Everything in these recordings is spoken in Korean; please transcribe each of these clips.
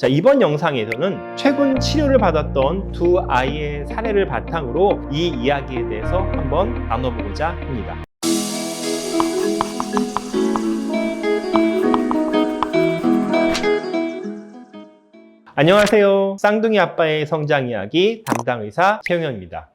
자, 이번 영상에서는 최근 치료를 받았던 두 아이의 사례를 바탕으로 이 이야기에 대해서 한번 나눠보고자 합니다. 안녕하세요. 쌍둥이 아빠의 성장 이야기 담당 의사 최용현입니다.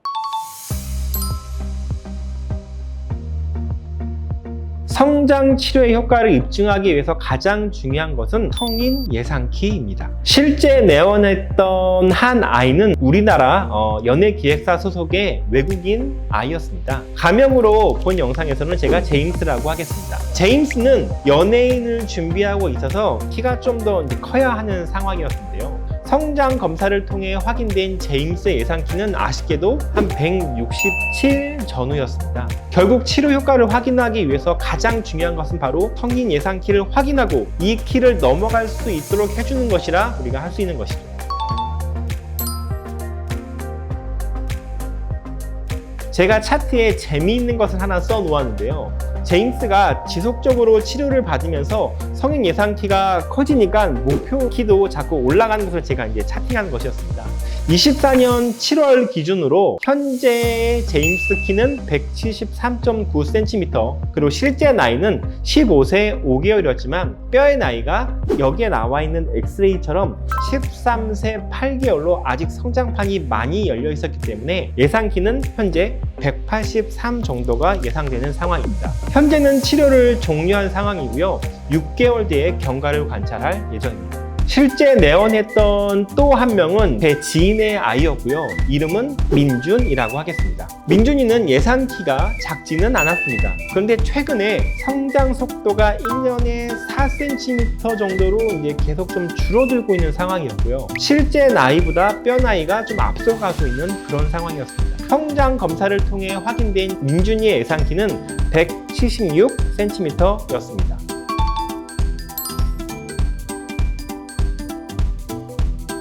성장 치료의 효과를 입증하기 위해서 가장 중요한 것은 성인 예상키입니다. 실제 내원했던 한 아이는 우리나라 어, 연예기획사 소속의 외국인 아이였습니다. 가명으로 본 영상에서는 제가 제임스라고 하겠습니다. 제임스는 연예인을 준비하고 있어서 키가 좀 더 커야 하는 상황이었는데요. 성장 검사를 통해 확인된 제임스의 예상 키는 아쉽게도 한 167 전후였습니다. 결국 치료 효과를 확인하기 위해서 가장 중요한 것은 바로 성인 예상 키를 확인하고 이 키를 넘어갈 수 있도록 해주는 것이라 우리가 할 수 있는 것이죠. 제가 차트에 재미있는 것을 하나 써 놓았는데요. 제임스가 지속적으로 치료를 받으면서 성인 예상 키가 커지니까 목표 키도 자꾸 올라가는 것을 제가 이제 차팅한 것이었습니다. 24년 7월 기준으로 현재 제임스 키는 173.9cm 그리고 실제 나이는 15세 5개월이었지만 뼈의 나이가 여기에 나와 있는 엑스레이처럼 13세 8개월로 아직 성장판이 많이 열려 있었기 때문에 예상 키는 현재 183 정도가 예상되는 상황입니다. 현재는 치료를 종료한 상황이고요. 6개월 뒤에 경과를 관찰할 예정입니다. 실제 내원했던 또 한 명은 제 지인의 아이였고요. 이름은 민준이라고 하겠습니다. 민준이는 예상 키가 작지는 않았습니다. 그런데 최근에 성장 속도가 1년에 4cm 정도로 이제 계속 좀 줄어들고 있는 상황이었고요. 실제 나이보다 뼈 나이가 좀 앞서가고 있는 그런 상황이었습니다. 성장 검사를 통해 확인된 민준이의 예상 키는 176cm였습니다.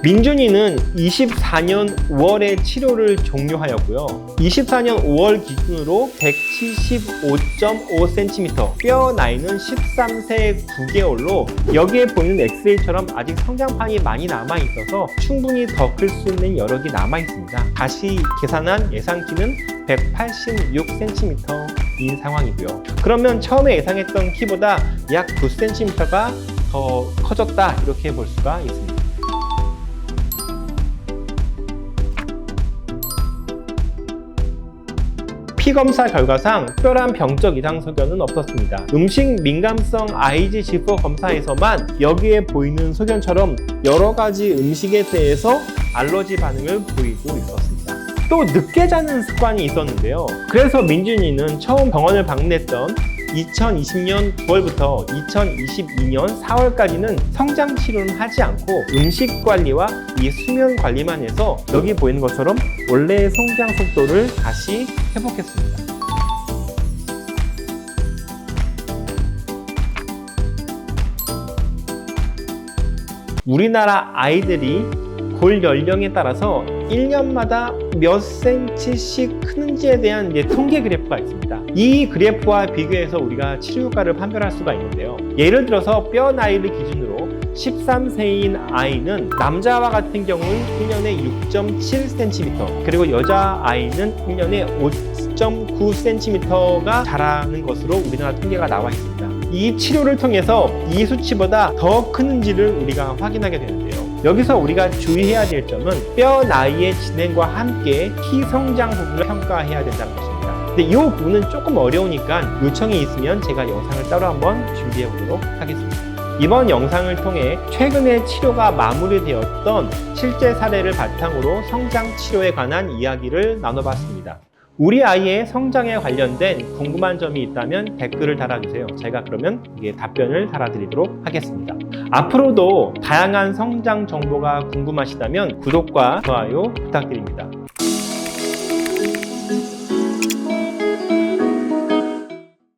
민준이는 24년 5월에 치료를 종료하였고요. 24년 5월 기준으로 175.5cm, 뼈 나이는 13세 9개월로 여기에 보이는 엑스레이처럼 아직 성장판이 많이 남아 있어서 충분히 더 클 수 있는 여력이 남아 있습니다. 다시 계산한 예상 키는 186cm인 상황이고요. 그러면 처음에 예상했던 키보다 약 9cm가 더 커졌다 이렇게 볼 수가 있습니다. 피 검사 결과상 특별한 병적 이상 소견은 없었습니다. 음식 민감성 IgG4 검사에서만 여기에 보이는 소견처럼 여러 가지 음식에 대해서 알러지 반응을 보이고 있었습니다. 또 늦게 자는 습관이 있었는데요. 그래서 민준이는 처음 병원을 방문했던 2020년 9월부터 2022년 4월까지는 성장 치료는 하지 않고 음식 관리와 이 수면 관리만 해서 여기 보이는 것처럼 원래의 성장 속도를 다시 회복했습니다. 우리나라 아이들이 골 연령에 따라서 1년마다 몇 센치씩 크는지에 대한 통계 그래프가 있습니다. 이 그래프와 비교해서 우리가 치료 효과를 판별할 수가 있는데요. 예를 들어서 뼈 나이를 기준으로 13세인 아이는 남자와 같은 경우는 1년에 6.7cm 그리고 여자 아이는 1년에 5.9cm가 자라는 것으로 우리나라 통계가 나와 있습니다. 이 치료를 통해서 이 수치보다 더 크는지를 우리가 확인하게 되는데요. 여기서 우리가 주의해야 될 점은 뼈 나이의 진행과 함께 키 성장 부분을 평가해야 된다는 것입니다. 근데 이 부분은 조금 어려우니까 요청이 있으면 제가 영상을 따로 한번 준비해 보도록 하겠습니다. 이번 영상을 통해 최근에 치료가 마무리되었던 실제 사례를 바탕으로 성장 치료에 관한 이야기를 나눠봤습니다. 우리 아이의 성장에 관련된 궁금한 점이 있다면 댓글을 달아주세요. 제가 그러면 이게 답변을 달아드리도록 하겠습니다. 앞으로도 다양한 성장 정보가 궁금하시다면 구독과 좋아요 부탁드립니다.